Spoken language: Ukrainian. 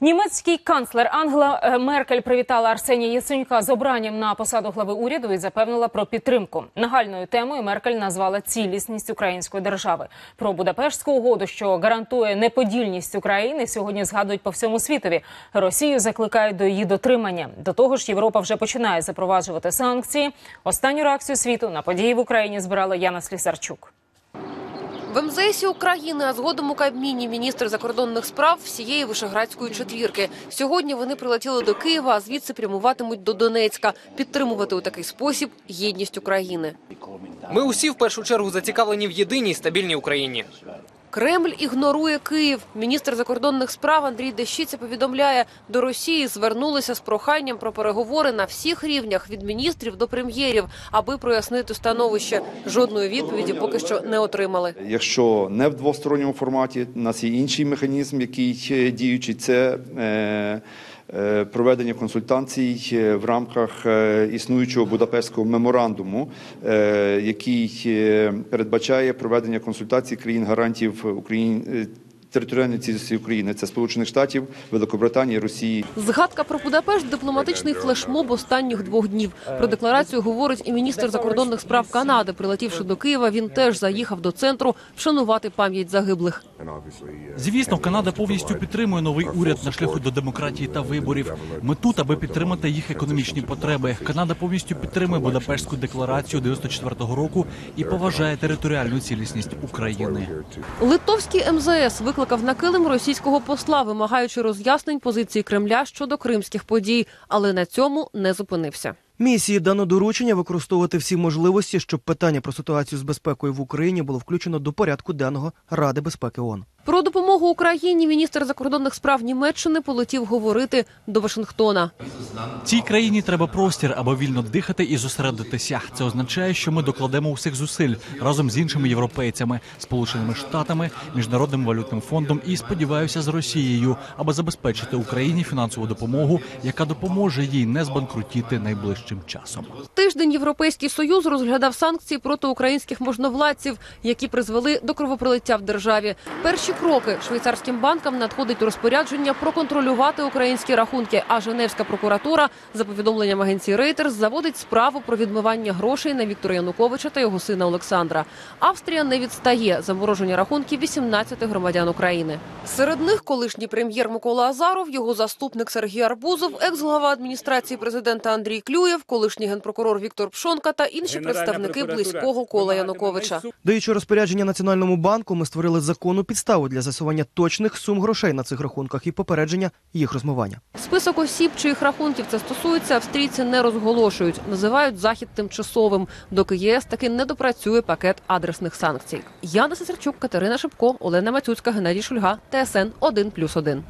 Німецький канцлер Ангела е, Меркель привітала Арсенія Яценюка з обранням на посаду глави уряду і запевнила про підтримку. Нагальною темою Меркель назвала цілісність української держави. Про Будапештську угоду, що гарантує неподільність України, сьогодні згадують по всьому світові. Росію закликають до її дотримання. До того ж, Європа вже починає запроваджувати санкції. Останню реакцію світу на події в Україні збирала Яна Слісарчук. В МЗС України, а згодом у Кабміні міністр закордонних справ всієї вишеградської четвірки. Сьогодні вони прилетіли до Києва, а звідси прямуватимуть до Донецька, підтримувати у такий спосіб єдність України. Ми усі в першу чергу зацікавлені в єдиній стабільній Україні. Кремль ігнорує Київ. Міністр закордонних справ Андрій Дещиця повідомляє, до Росії звернулися з проханням про переговори на всіх рівнях від міністрів до прем'єрів, аби прояснити становище. Жодної відповіді поки що не отримали. Якщо не в двосторонньому форматі, у нас є інший механізм, який е, діючий, це е, проведення консультацій е, в рамках е, існуючого Будапештського меморандуму, е, який е, передбачає проведення консультацій країн гарантів України. Територіальної цілісності України це Сполучених Штатів, Великобританії, Росії. Згадка про Будапешт – дипломатичний флешмоб останніх двох днів. Про декларацію говорить і міністр закордонних справ Канади. Прилетівши до Києва, він теж заїхав до центру вшанувати пам'ять загиблих. Звісно, Канада повністю підтримує новий уряд на шляху до демократії та виборів. Ми тут, аби підтримати їх економічні потреби. Канада повністю підтримує Будапештську декларацію 94-го року і поважає територіальну цілісність України. Литовський МЗС викликав на килим російського посла, вимагаючи роз'яснень позиції Кремля щодо кримських подій, але на цьому не зупинився. Місії дано доручення використовувати всі можливості, щоб питання про ситуацію з безпекою в Україні було включено до порядку денного Ради безпеки ООН. Про допомогу Україні міністр закордонних справ Німеччини полетів говорити до Вашингтона. Цій країні треба простір, аби вільно дихати і зосередитися. Це означає, що ми докладемо усіх зусиль разом з іншими європейцями, сполученими штатами, міжнародним валютним фондом і сподіваюся з Росією, аби забезпечити Україні фінансову допомогу, яка допоможе їй не збанкрутіти найближчим часом. Тиждень Європейський Союз розглядав санкції проти українських можновладців, які призвели до кровопролиття в державі. Перші кроки швейцарським банкам надходить розпорядження проконтролювати українські рахунки. А Женевська прокуратура, за повідомленням агенції Reuters, заводить справу про відмивання грошей на Віктора Януковича та його сина Олександра. Австрія не відстає замороження рахунків 18 громадян України. Серед них колишній прем'єр Микола Азаров, його заступник Сергій Арбузов, екс-глава адміністрації президента Андрій Клюєв, колишній генпрокурор Віктор Пшонка та інші представники близького кола Януковича. Даючи розпорядження Національному банку, ми створили законну підставу для засування точних сум грошей на цих рахунках і попередження їх розмивання. Список осіб, чиїх рахунків це стосується, австрійці не розголошують. Називають захід тимчасовим, доки ЄС таки не допрацює пакет адресних санкцій. Яна Сесарчук, Катерина Шипко, Олена Мацюцька, Геннадій Шульга, ТСН 1+,1.